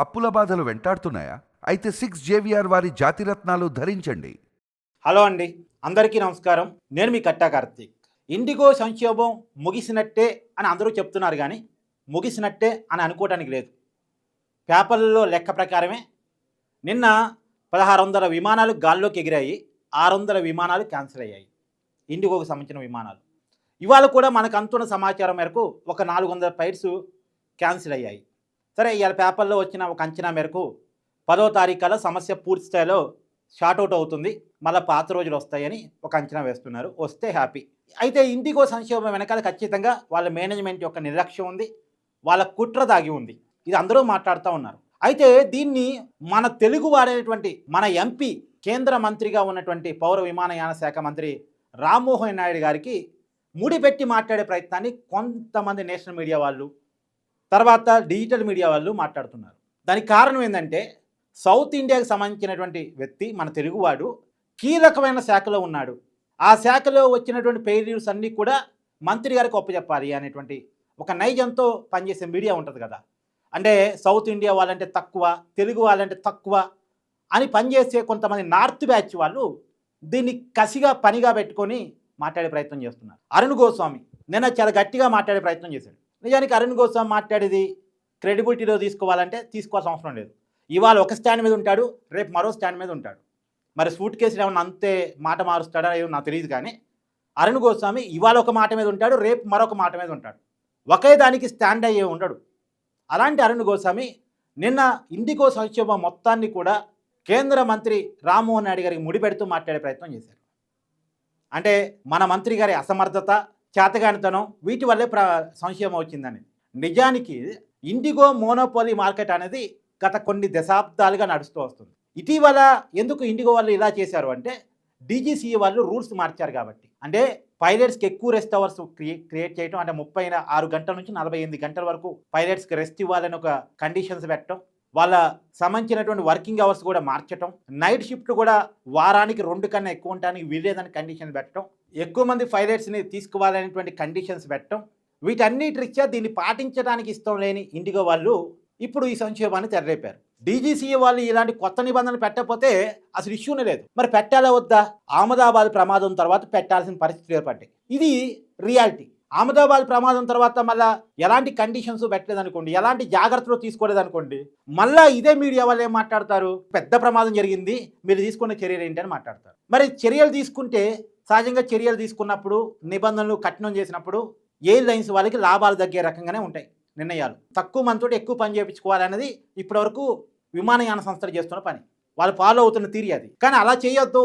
అప్పుల బాధలు వెంటాడుతున్నాయా? అయితే సిక్స్ జేవిఆర్ వారి జాతిరత్నాలు ధరించండి. హలో అండి. అందరికీ నమస్కారం. నేను మీ కట్టా కార్తీక్. ఇండిగో సంక్షోభం ముగిసినట్టే అని అందరూ చెప్తున్నారు కానీ ముగిసినట్టే అని అనుకోవటానికి లేదు. పేపర్లలో లెక్క ప్రకారమే నిన్న పదహారు వందల విమానాలు గాల్లోకి ఎగిరాయి ఆరు వందల విమానాలు క్యాన్సిల్ అయ్యాయి. ఇండిగోకు సంబంధించిన విమానాలు. ఇవాళ కూడా మనకు అంతున్న సమాచారం మేరకు ఒక నాలుగు వందల ఫ్లైట్స్ క్యాన్సిల్ అయ్యాయి. సరే ఇవాళ పేపర్లో వచ్చిన ఒక అంచనా మేరకు పదో తారీఖులో సమస్య పూర్తి స్థాయిలో షార్ట్అవుట్ అవుతుంది. మళ్ళీ పాత రోజులు వస్తాయని ఒక అంచనా వేస్తున్నారు. వస్తే హ్యాపీ. అయితే ఇండిగో సంక్షేమం వెనకాల ఖచ్చితంగా వాళ్ళ మేనేజ్మెంట్ యొక్క నిర్లక్ష్యం ఉంది. వాళ్ళ కుట్ర దాగి ఉంది. ఇది అందరూ మాట్లాడుతూ ఉన్నారు. అయితే దీన్ని మన తెలుగు వాడేటువంటి మన ఎంపీ కేంద్ర మంత్రిగా ఉన్నటువంటి పౌర విమానయాన శాఖ మంత్రి రామ్మోహన్ నాయుడు గారికి ముడిపెట్టి మాట్లాడే ప్రయత్నాన్ని కొంతమంది నేషనల్ మీడియా వాళ్ళు తర్వాత డిజిటల్ మీడియా వాళ్ళు మాట్లాడుతున్నారు. దానికి కారణం ఏంటంటే సౌత్ ఇండియాకి సంబంధించినటువంటి వ్యక్తి మన తెలుగువాడు కీలకమైన శాఖలో ఉన్నాడు. ఆ శాఖలో వచ్చినటువంటి పెయిడ్యూస్ అన్నీ కూడా మంత్రి గారికి ఒప్పచెప్పాలి అనేటువంటి ఒక నైజంతో పనిచేసే మీడియా ఉంటుంది కదా. అంటే సౌత్ ఇండియా వాళ్ళంటే తక్కువ తెలుగు వాళ్ళంటే తక్కువ అని పనిచేసే కొంతమంది నార్త్ బ్యాచ్ వాళ్ళు దీన్ని కసిగా పనిగా పెట్టుకొని మాట్లాడే ప్రయత్నం చేస్తున్నారు. అరుణ్ గోస్వామి నిన్న చాలా గట్టిగా మాట్లాడే ప్రయత్నం చేశాడు. నిజానికి అరుణ్ గోస్వామి మాట్లాడేది క్రెడిబిలిటీలో తీసుకోవాలంటే తీసుకోవాల్సిన అవసరం లేదు. ఇవాళ ఒక స్టాండ్ మీద ఉంటాడు రేపు మరో స్టాండ్ మీద ఉంటాడు. మరి సూట్ కేసులు ఏమన్నా అంతే మాట మారుస్తాడా ఏమో నాకు తెలియదు కానీ అరుణ్ గోస్వామి ఇవాళ ఒక మాట మీద ఉంటాడు రేపు మరొక మాట మీద ఉంటాడు. ఒకే దానికి స్టాండ్ అయ్యే ఉండడు. అలాంటి అరుణ్ గోస్వామి నిన్న ఇండిగో సంక్షోభం మొత్తాన్ని కూడా కేంద్ర మంత్రి రామ్మోహన్ నాయుడు గారికి ముడిపెడుతూ మాట్లాడే ప్రయత్నం చేశారు. అంటే మన మంత్రి గారి అసమర్థత చేతగానితనం వీటి వల్లే ప్ర సంశయం వచ్చిందని. నిజానికి ఇండిగో మోనోపోలీ మార్కెట్ అనేది గత కొన్ని దశాబ్దాలుగా నడుస్తూ వస్తుంది. ఇటీవల ఎందుకు ఇండిగో వాళ్ళు ఇలా చేశారు అంటే డీజీసీ వాళ్ళు రూల్స్ మార్చారు కాబట్టి. అంటే పైలట్స్కి ఎక్కువ రెస్ట్ అవర్స్ క్రియేట్ చేయడం అంటే ముప్పై ఆరు గంటల నుంచి నలభై ఎనిమిది గంటల వరకు పైలట్స్కి రెస్ట్ ఇవ్వాలని ఒక కండిషన్స్ పెట్టడం వాళ్ళ సంబంధించినటువంటి వర్కింగ్ అవర్స్ కూడా మార్చటం నైట్ షిఫ్ట్ కూడా వారానికి రెండు కన్నా ఎక్కువ ఉండడానికి వీలేదని కండిషన్స్ పెట్టడం ఎక్కువ మంది పైలట్స్ని తీసుకోవాలనేటువంటి కండిషన్స్ పెట్టడం వీటన్నిటి దీన్ని పాటించడానికి ఇష్టం లేని ఇండిగో వాళ్ళు ఇప్పుడు ఈ సంక్షేమాన్ని తెరలేపారు. డీజీసీ వాళ్ళు ఇలాంటి కొత్త నిబంధనలు పెట్టకపోతే అసలు ఇష్యూనే లేదు. మరి పెట్టాలా వద్దా? అహ్మదాబాద్ ప్రమాదం తర్వాత పెట్టాల్సిన పరిస్థితులు ఏర్పడ్డాయి. ఇది రియాలిటీ. అహ్మదాబాద్ ప్రమాదం తర్వాత మళ్ళా ఎలాంటి కండిషన్స్ పెట్టలేదనుకోండి ఎలాంటి జాగ్రత్తలు తీసుకోలేదనుకోండి మళ్ళా ఇదే మీడియా వాళ్ళు ఏం మాట్లాడతారు పెద్ద ప్రమాదం జరిగింది మీరు తీసుకున్న చర్యలు ఏంటి అని మాట్లాడతారు. మరి చర్యలు తీసుకుంటే సహజంగా చర్యలు తీసుకున్నప్పుడు నిబంధనలు కఠినం చేసినప్పుడు ఎయిర్ లైన్స్ వాళ్ళకి లాభాలు తగ్గే రకంగానే ఉంటాయి నిర్ణయాలు. తక్కువ మందితో ఎక్కువ పని చేయించుకోవాలనేది ఇప్పటివరకు విమానయాన సంస్థలు చేస్తున్న పని. వాళ్ళు ఫాలో అవుతున్న తీరి అది. కానీ అలా చేయొద్దు.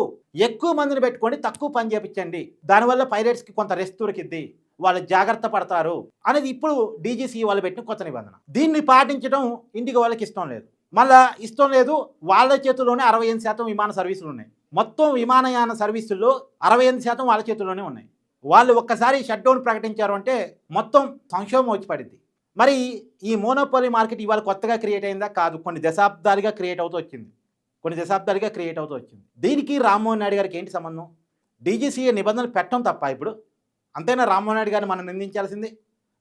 ఎక్కువ మందిని పెట్టుకోండి తక్కువ పని చేయించండి. దానివల్ల పైలట్స్కి కొంత రెస్ట్ దొరికిద్ది. వాళ్ళు జాగ్రత్త పడతారు అనేది ఇప్పుడు డీజీసీ వాళ్ళు పెట్టిన కొత్త నిబంధన. దీన్ని పాటించడం ఇంటికి వాళ్ళకి ఇష్టం లేదు. మళ్ళా ఇష్టం లేదు వాళ్ళ చేతుల్లోనే అరవై ఎనిమిది శాతం విమాన సర్వీసులు ఉన్నాయి. మొత్తం విమానయాన సర్వీసుల్లో అరవై ఎనిమిది శాతం వాళ్ళ చేతుల్లోనే ఉన్నాయి. వాళ్ళు ఒక్కసారి షట్ డౌన్ ప్రకటించారు అంటే మొత్తం సంక్షోభం వచ్చి పడింది మరి ఈ మోనోపోలీ మార్కెట్ ఇవాళ కొత్తగా క్రియేట్ అయిందా? కాదు. కొన్ని దశాబ్దాలుగా క్రియేట్ అవుతూ వచ్చింది. కొన్ని దశాబ్దాలుగా క్రియేట్ అవుతూ వచ్చింది. దీనికి రామ్మోహన్ నాయుడు గారికి ఏంటి సంబంధం? డీజీసీఏ నిబంధనలు పెట్టడం తప్ప ఇప్పుడు అంతేనా రామ్మోహన్ నాయుడు గారిని మనం నిందించాల్సింది?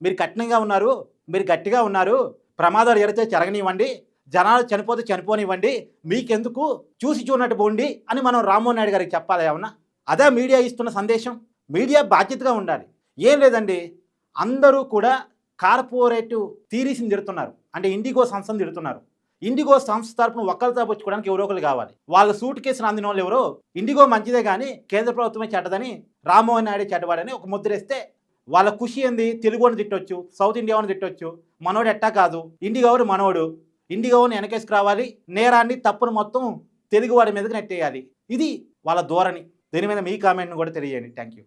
మీరు కఠినంగా ఉన్నారు మీరు గట్టిగా ఉన్నారు ప్రమాదాలు జరిగితే జరగనివ్వండి జనాలు చనిపోతే చనిపోనివ్వండి మీకెందుకు చూసి చూడనట్టు పోండి అని మనం రామ్మోహన్ నాయుడు గారికి చెప్పాలి ఏమన్నా? అదే మీడియా ఇస్తున్న సందేశం? మీడియా బాధ్యతగా ఉండాలి. ఏం లేదండి అందరూ కూడా కార్పొరేటివ్ థీరీస్ని తిడుతున్నారు. అంటే ఇండిగో సంస్థను తిడుతున్నారు. ఇండిగో సంస్థ తరపున ఒక్కరితో పుచ్చుకోవడానికి ఎవరో ఒకరు కావాలి. వాళ్ళ సూట్ కేసును అందిన వాళ్ళు ఎవరో ఇండిగో మంచిదే కానీ కేంద్ర ప్రభుత్వమే చెడ్డదని రామ్మోహన్ నాయుడు చెడ్డవాడని ఒక ముద్రేస్తే వాళ్ళ ఖుషి ఏంది? తెలుగుని తిట్టొచ్చు సౌత్ ఇండియాని తిట్టొచ్చు. మనోడు ఎట్టా కాదు. ఇండిగోని మనోడు. ఇండిగోని వెనకేసుకు రావాలి. నేరాన్ని తప్పును మొత్తం తెలుగువాడి మీదకి నెట్టేయాలి. ఇది వాళ్ళ ధోరణి. దీని మీద మీ కామెంట్ను కూడా తెలియజేయండి. Thank you